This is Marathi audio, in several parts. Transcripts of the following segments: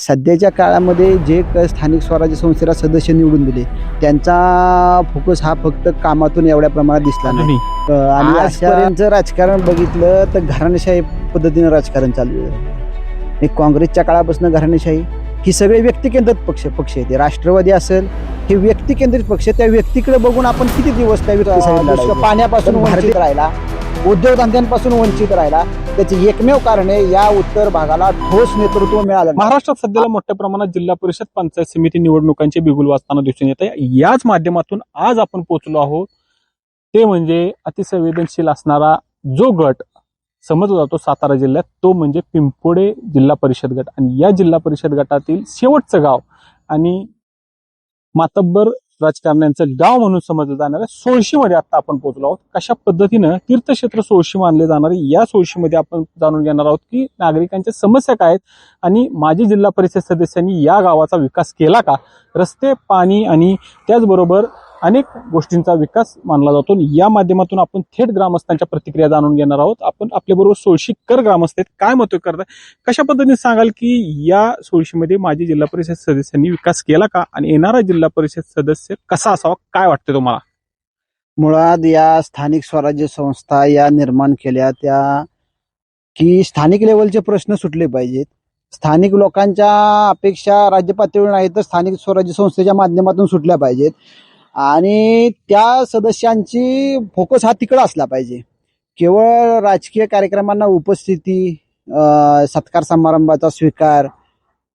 सध्याच्या काळामध्ये जे क स्थानिक स्वराज्य संस्थेला सदस्य निवडून दिले त्यांचा फोकस हा फक्त कामातून एवढ्या प्रमाणात दिसला नाही. आणि आजपर्यंत राजकारण बघितलं तर घराणेशाही पद्धतीनं राजकारण चालू आहे. हे काँग्रेसच्या काळापासून घराणेशाही ही सगळे व्यक्तिकेंद्रित पक्ष पक्ष आहेत. हे राष्ट्रवादी असेल हे व्यक्तिकेंद्रित पक्ष त्या व्यक्तीकडे बघून आपण किती दिवस त्या लढायचं? पाण्यापासून राहिला. उद्योगधंद्यांपासून वंचित राहिला. त्याची एकमेव कारण आहे या उत्तर भागाला ठोस नेतृत्व मिळालं महाराष्ट्रात सध्याला मोठ्या प्रमाणात जिल्हा परिषद पंचायत समिती निवडणुकांचे बिगुल वाचताना दिसून येत आहे. याच माध्यमातून आज आपण पोहोचलो आहोत. ते म्हणजे अतिसंवेदनशील असणारा जो गट समजला जातो सातारा जिल्ह्यात तो म्हणजे पिंपोडे जिल्हा परिषद गट. आणि या जिल्हा परिषद गटातील शेवटचं गाव आणि मातब्बर राजकारण्यांचं गाव म्हणून समजलं जाणाऱ्या सोळशीमध्ये आता आपण पोहोचलो आहोत. कशा पद्धतीनं तीर्थक्षेत्र सोळशी मानले जाणारे या सोळशीमध्ये आपण जाणून घेणार आहोत की नागरिकांच्या समस्या काय आहेत आणि माजी जिल्हा परिषद सदस्यांनी या गावाचा विकास केला का? रस्ते पाणी आणि त्याचबरोबर अनेक गोष्टींचा विकास मानला जातो या माध्यमातून आपण थेट ग्रामस्थांच्या प्रतिक्रिया जाणून घेणार आहोत. आपण आपल्याबरोबर सोळशीकर ग्रामस्थ आहेत. काय मत करताय? कशा पद्धतीने सांगाल की या सोळशीमध्ये माजी जिल्हा परिषद सदस्यांनी विकास केला का आणि येणारा जिल्हा परिषद सदस्य कसा असावा? काय वाटतं तुम्हाला? मुळात या स्थानिक स्वराज्य संस्था या निर्माण केल्या त्या की स्थानिक लेवलचे प्रश्न सुटले पाहिजेत. स्थानिक लोकांच्या अपेक्षा राज्य पातळीवर नाही तर स्थानिक स्वराज्य संस्थेच्या माध्यमातून सुटल्या पाहिजेत. आणि त्या सदस्यांची फोकस हा तिकडं असला पाहिजे. केवळ राजकीय कार्यक्रमांना उपस्थिती सत्कार समारंभाचा स्वीकार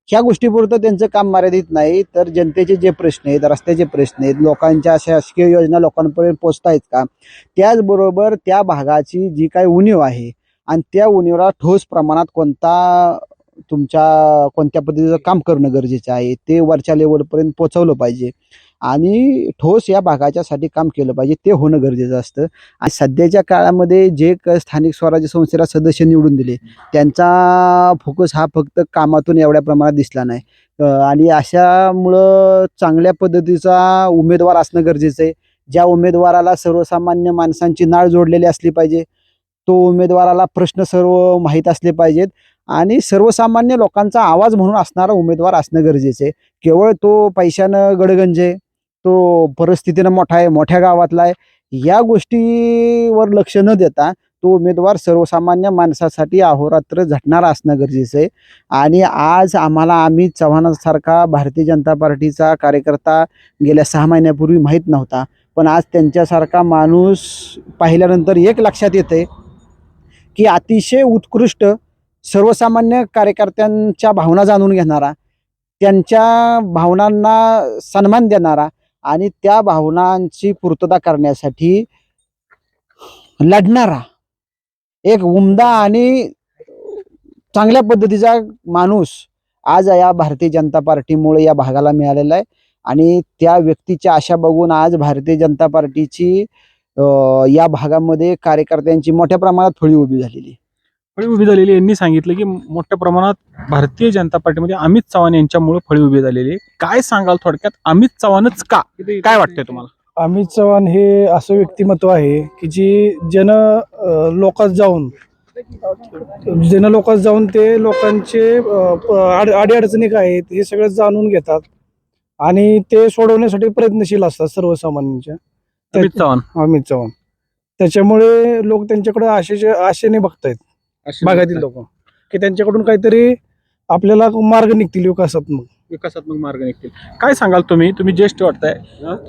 ह्या गोष्टीपुरतं त्यांचं काम मर्यादित नाही. तर जनतेचे जे प्रश्न आहेत रस्त्याचे प्रश्न आहेत लोकांच्या शासकीय योजना लोकांपर्यंत पोहोचतायत का? त्याचबरोबर त्या भागाची जी काही उणीव आहे आणि त्या उणीवला ठोस प्रमाणात कोणता तुमच्या कोणत्या पद्धतीचं काम करणं गरजेचं आहे ते वरच्या लेवलपर्यंत पोचवलं पाहिजे. आणि ठोस या भागाच्यासाठी काम केलं पाहिजे ते होणं गरजेचं असतं. आणि सध्याच्या काळामध्ये जे स्थानिक स्वराज्य संस्थेला सदस्य निवडून दिले त्यांचा फोकस हा फक्त कामातून एवढ्या प्रमाणात दिसला नाही. आणि अशामुळं चांगल्या पद्धतीचा उमेदवार असणं गरजेचं आहे. ज्या उमेदवाराला सर्वसामान्य माणसांची नाळ जोडलेली असली पाहिजे तो उमेदवाराला प्रश्न सर्व माहीत असले पाहिजेत. आणि सर्वसामान्य लोकांचा आवाज म्हणून असणारा उमेदवार असणं गरजेचं आहे. केवळ तो पैशानं गडगंज आहे. तो परिस्थितीनं मोठा आहे मोठ्या गावातला आहे. या गोष्टीवर लक्ष न देता तो उमेदवार सर्वसामान्य माणसासाठी अहोरात्र झटणारा असणं गरजेचं आहे. आणि आज आम्हाला आम्ही चव्हाणांसारखा भारतीय जनता पार्टीचा कार्यकर्ता गेल्या सहा महिन्यापूर्वी माहीत नव्हता. पण आज त्यांच्यासारखा माणूस पाहिल्यानंतर एक लक्षात येते की अतिशय उत्कृष्ट सर्वसामान्य कार्यकर्त्यांच्या भावना जाणून घेणारा त्यांच्या भावनांना सन्मान देणारा आणि त्या भावनांची पूर्तता करण्यासाठी लढणारा एक उमदा आणि चांगल्या पद्धतीचा माणूस आज या भारतीय जनता पार्टीमुळे या भागाला मिळालेला आहे. आणि त्या व्यक्तीच्या आशा बघून आज भारतीय जनता पार्टीची या भागामध्ये कार्यकर्त्यांची मोठ्या प्रमाणात फळी उभी झालेली फळी उभी झालेली यांनी सांगितलं की मोठ्या प्रमाणात भारतीय जनता पार्टीमध्ये अमित चव्हाण यांच्यामुळे फळी उभी झालेली आहे. काय सांगाल थोडक्यात? अमित चव्हाणच का? काय वाटतंय तुम्हाला? अमित चव्हाण हे असं व्यक्तिमत्व आहे की जी जन लोकात जाऊन जन लोकात जाऊन ते लोकांचे अडीअडचणी काय आहेत हे सगळं जाणून घेतात. आणि ते सोडवण्यासाठी प्रयत्नशील असतात सर्वसामान्यांच्या. अमित चव्हाण. अमित चव्हाण. त्याच्यामुळे लोक त्यांच्याकडे आशेचे आशेने बघतायत. भागातील लोक. की त्यांच्याकडून काहीतरी आपल्याला मार्ग निघतील विकासात्मक विकासात्मक मार्ग निघतील. काय सांगाल तुम्ही? तुम्ही ज्येष्ठ वाटताय.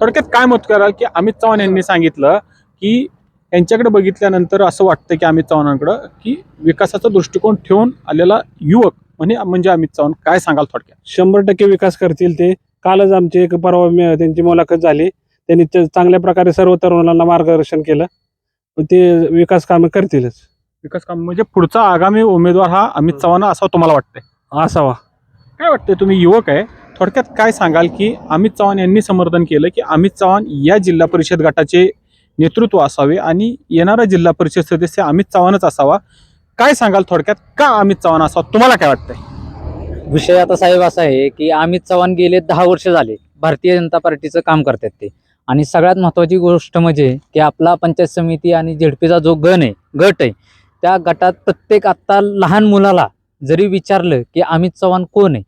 थोडक्यात काय मत कराल की अमित चव्हाण यांनी सांगितलं की यांच्याकडे बघितल्यानंतर असं वाटतं की अमित चव्हाणांकडं की विकासाचा दृष्टिकोन ठेवून आलेला युवक म्हणजे म्हणजे अमित चव्हाण. काय सांगाल थोडक्यात? शंभर टक्के विकास करतील ते. कालच आमची एक परवा मी- त्यांची मुलाखत झाली. त्यांनी ते चांगल्या प्रकारे सर्व तरुणांना मार्गदर्शन केलं. पण ते विकास कामं करतीलच. विकास काम म्हणजे पुढचा आगामी उमेदवार हा अमित चव्हाण असा तुम्हाला वाटतंय? असावा. काय वाटतंय? तुम्ही युवक आहे थोडक्यात काय सांगाल की अमित चव्हाण यांनी समर्थन केलं की अमित चव्हाण या जिल्हा परिषद गटाचे नेतृत्व असावे आणि येणारा जिल्हा परिषद सदस्य अमित चव्हाणच असावा? काय सांगाल थोडक्यात? का अमित चव्हाण असावा? तुम्हाला काय वाटतंय? विषय आता साहेब असा आहे की अमित चव्हाण गेले दहा वर्ष झाले भारतीय जनता पार्टीचं काम करतात ते. आणि सगळ्यात महत्त्वाची गोष्ट म्हणजे की आपला पंचायत समिती आणि झेडपीचा जो गण आहे गट आहे त्या गटात प्रत्येक आत्ता लहान मुलाला जरी विचारलं की अमित चव्हाण कोण आहे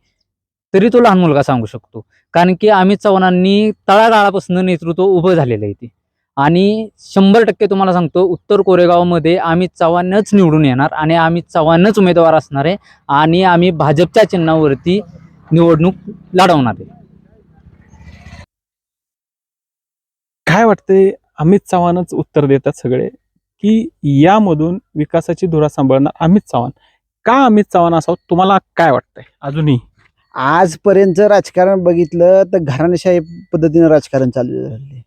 तरी तो लहान मुलगा सांगू शकतो. कारण की अमित चव्हाणांनी तळागाळापासून नेतृत्व उभं झालेलं आहे ते. आणि शंभर टक्के तुम्हाला सांगतो उत्तर कोरेगावमध्ये अमित चव्हाणच निवडून येणार आणि अमित चव्हाणच उमेदवार असणार आहे आणि आम्ही भाजपच्या चिन्हावरती निवडणूक लढवणार आहे. काय वाटतंय अमित चव्हाणच उत्तर देतात सगळे? की यामधून विकासाची धुरा सांभाळणार अमित चव्हाण. का अमित चव्हाण असावं? तुम्हाला काय वाटतंय? अजूनही. आजपर्यंत राजकारण बघितलं तर घराणेशाही पद्धतीनं राजकारण चालू झाले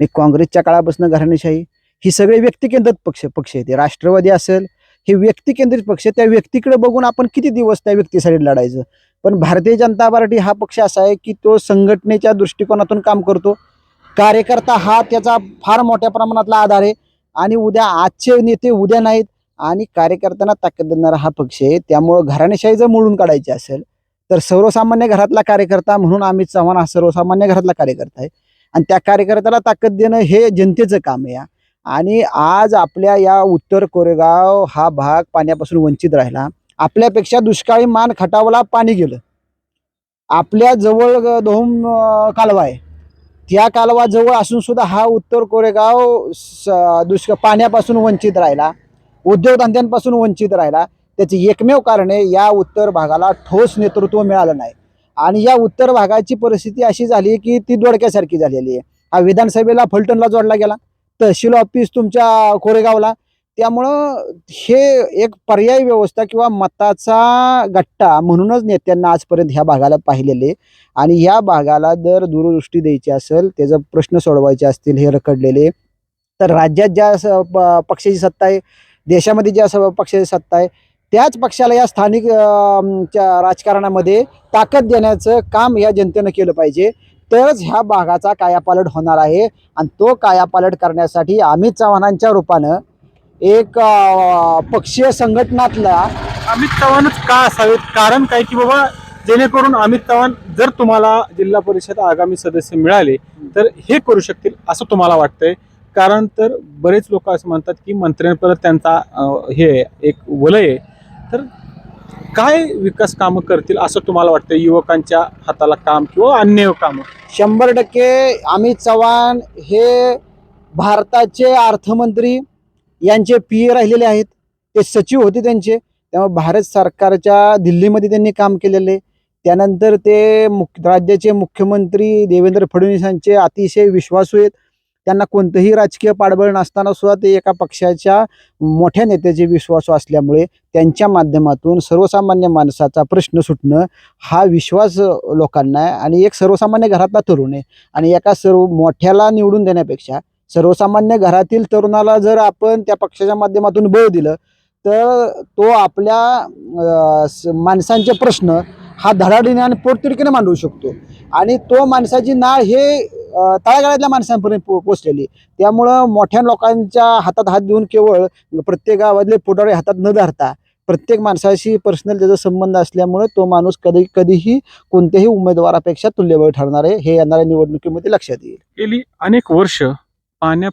मी काँग्रेसच्या काळापासून घराणेशाही ही सगळे व्यक्तिकेंद्रित पक्ष पक्ष आहेत. राष्ट्रवादी असेल हे व्यक्तिकेंद्रित पक्ष त्या व्यक्तीकडे बघून आपण किती दिवस त्या व्यक्तीसाठी लढायचं? पण भारतीय जनता पार्टी हा पक्ष असा आहे की तो संघटनेच्या दृष्टिकोनातून काम करतो. कार्यकर्ता हा त्याचा फार मोठ्या प्रमाणातला आधार आहे. आणि उद्या आजचे नेते उद्या नाहीत आणि कार्यकर्त्यांना ताकद देणारा हा पक्ष आहे. त्यामुळं घराणेशाही जर मोडून काढायची असेल तर सर्वसामान्य घरातला कार्यकर्ता म्हणून अमित चव्हाण हा सर्वसामान्य घरातला कार्यकर्ता आहे. आणि त्या कार्यकर्त्याला ताकद देणं हे जनतेचं काम आहे आणि आज आपल्या या उत्तर कोरेगाव हा भाग पाण्यापासून वंचित राहिला. आपल्यापेक्षा दुष्काळी मान खटावला पाणी गेलं. आपल्या जवळ ग- दोन कालवा आहे. त्या कालवाजवळ असून सुद्धा हा उत्तर कोरेगाव स- दुष्क पाण्यापासून वंचित राहिला. उद्योगधंद्यांपासून वंचित राहिला. त्याचे एकमेव कारण आहे या उत्तर भागाला ठोस नेतृत्व मिळालं नाही. आणि या उत्तर भागाची परिस्थिती अशी झाली की ती दोडक्यासारखी झालेली आहे. हा विधानसभेला फलटणला जोडला गेला. तहसील ऑफिस तुमच्या कोरेगावला. त्यामुळं हे एक पर्यायी व्यवस्था किंवा मताचा गट्टा म्हणूनच नेत्यांना आजपर्यंत ह्या भागाला पाहिलेले. आणि ह्या भागाला जर दूरदृष्टी द्यायची असेल त्याचा प्रश्न सोडवायचे असतील हे रखडलेले तर राज्यात ज्या प- पक्षाची सत्ता आहे देशामध्ये ज्या स- पक्षाची सत्ता आहे त्याच पक्षाला या स्थानिक च्या राजकारणामध्ये ताकद देण्याचं काम या जनतेनं केलं पाहिजे. तरच ह्या भागाचा कायापालट होणार आहे. आणि तो कायापालट करण्यासाठी अमित चव्हाणांच्या रूपानं एक पक्षीय संघटनातला अमित चव्हाणच का असावेत? कारण काय की बाबा जेणेकरून अमित चव्हाण जर तुम्हाला जिल्हा परिषद आगामी सदस्य मिळाले तर हे करू शकतील असं तुम्हाला वाटतंय. कारण तर बरेच लोक असं म्हणतात की मंत्र्यांपर्यंत त्यांचा हे एक वलय आहे. तर काय विकास कामं करतील असं तुम्हाला वाटतं युवकांच्या हाताला काम किंवा अन्य कामं? शंभर टक्के अमित चव्हाण हे भारताचे अर्थमंत्री यांचे पी ए राहिलेले आहेत. ते सचिव होते त्यांचे. त्यामुळे भारत सरकारच्या दिल्लीमध्ये त्यांनी काम केलेले. त्यानंतर ते मुख राज्याचे मुख्यमंत्री देवेंद्र फडणवीस यांचे अतिशय विश्वासू आहेत. त्यांना कोणतंही राजकीय पाठबळ नसताना सुद्धा ते एका पक्षाच्या मोठ्या नेत्याचे विश्वासू असल्यामुळे त्यांच्या माध्यमातून सर्वसामान्य माणसाचा प्रश्न सुटणं हा विश्वास लोकांना आहे. आणि एक सर्वसामान्य घरातला तरुण आहे. आणि एका सर्व मोठ्याला निवडून देण्यापेक्षा सर्वसामान्य घरातील तरुणाला जर आपण त्या पक्षाच्या माध्यमातून बळ दिलं तर तो आपल्या माणसांचे प्रश्न हा धडाडीने आणि पोटतिडकीने मांडवू शकतो. आणि तो माणसाची नाळ हे तळागाळातल्या माणसांपर्यंत पो पोचलेली. त्यामुळं मोठ्या लोकांच्या हातात हात देऊन केवळ प्रत्येक गावातले पुढारी हातात न धरता प्रत्येक माणसाशी पर्सनल त्याचा संबंध असल्यामुळे तो माणूस कधी कधीही कोणत्याही उमेदवारापेक्षा तुल्यबळ ठरणार आहे. हे येणाऱ्या निवडणुकीमध्ये लक्षात येईल. गेली अनेक वर्ष पाण्या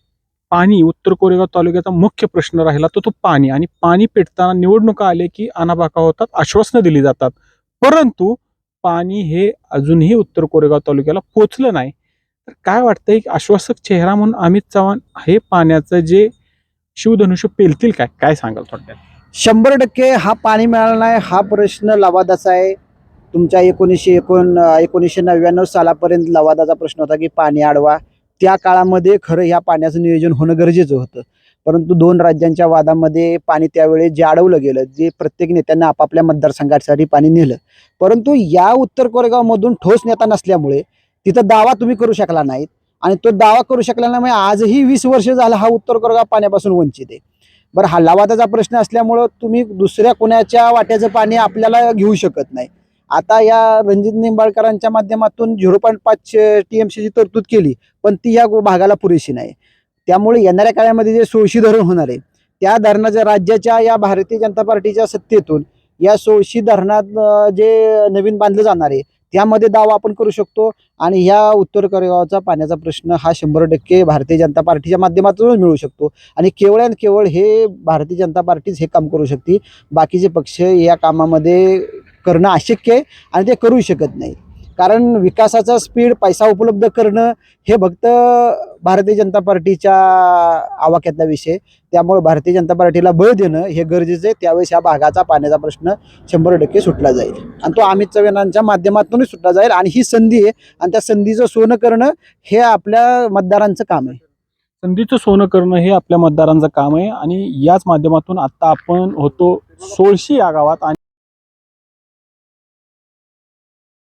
पाणी उत्तर कोरेगाव तालुक्याचा मुख्य प्रश्न राहिला तो तो पाणी. आणि पाणी पेटताना निवडणुका आले की अनाबाका होतात आश्वासनं दिली जातात. परंतु पाणी हे अजूनही उत्तर कोरेगाव तालुक्याला पोचलं नाही. तर काय वाटतंय की आश्वासक चेहरा म्हणून अमित चव्हाण हे पाण्याचं जे शिवधनुष्य पेलतील काय? काय सांगाल थोडक्यात? शंभर टक्के हा पाणी मिळाला नाही हा प्रश्न लवादाचा आहे. तुमच्या एकोणीसशे एकोण एकोणीसशे नव्याण्णव सालापर्यंत लवादाचा प्रश्न होता की पाणी अडवा त्या काळामध्ये खरं ह्या पाण्याचं नियोजन होणं गरजेचं होतं. परंतु दोन राज्यांच्या वादामध्ये पाणी त्यावेळी जे अडवलं गेलं जे प्रत्येक नेत्यांना आपापल्या मतदारसंघासाठी पाणी नेलं. परंतु या उत्तर कोरेगावमधून ठोस नेता नसल्यामुळे तिथं दावा तुम्ही करू शकला नाहीत आणि तो दावा करू शकला नाही आजही वीस वर्ष झाला हा उत्तर कोरेगाव पाण्यापासून वंचित आहे. बरं हा लवादाचा प्रश्न असल्यामुळं तुम्ही दुसऱ्या कोणाच्या वाट्याचं पाणी आपल्याला घेऊ शकत नाही. आता या रणजित निंबाळकरांच्या माध्यमातून झिरो पॉईंट पाच टी एम सीची तरतूद केली पण ती या भागाला पुरेशी नाही. त्यामुळे येणाऱ्या काळामध्ये जे सोळशी धरण होणार आहे त्या धरणाच्या राज्याच्या या भारतीय जनता पार्टीच्या सत्तेतून या सोळशी धरणात जे नवीन बांधलं जाणार आहे त्यामध्ये दावा आपण करू शकतो. आणि ह्या उत्तर कोरेगावचा पाण्याचा प्रश्न हा शंभर टक्के भारतीय जनता पार्टीच्या माध्यमातूनच मिळू शकतो. आणि केवळ आणि केवळ हे भारतीय जनता पार्टीच हे काम करू शकते बाकीचे पक्ष या कामामध्ये करणं अशक्य आहे आणि ते करू शकत नाही. कारण विकासाचा स्पीड पैसा उपलब्ध करणं हे फक्त भारतीय जनता पार्टीच्या आवाक्यातला विषय. त्यामुळे भारतीय जनता पार्टीला बळ देणं हे गरजेचं आहे. त्यावेळेस या भागाचा पाण्याचा प्रश्न शंभर टक्के सुटला जाईल. आणि तो अमित चव्हाणांच्या माध्यमातूनच सुटला जाईल आणि ही संधी आहे आणि त्या संधीचं सोनं करणं हे आपल्या मतदारांचं काम आहे. संधीचं सोनं करणं हे आपल्या मतदारांचं काम आहे आणि याच माध्यमातून आत्ता आपण होतो सोळशी या गावात आणि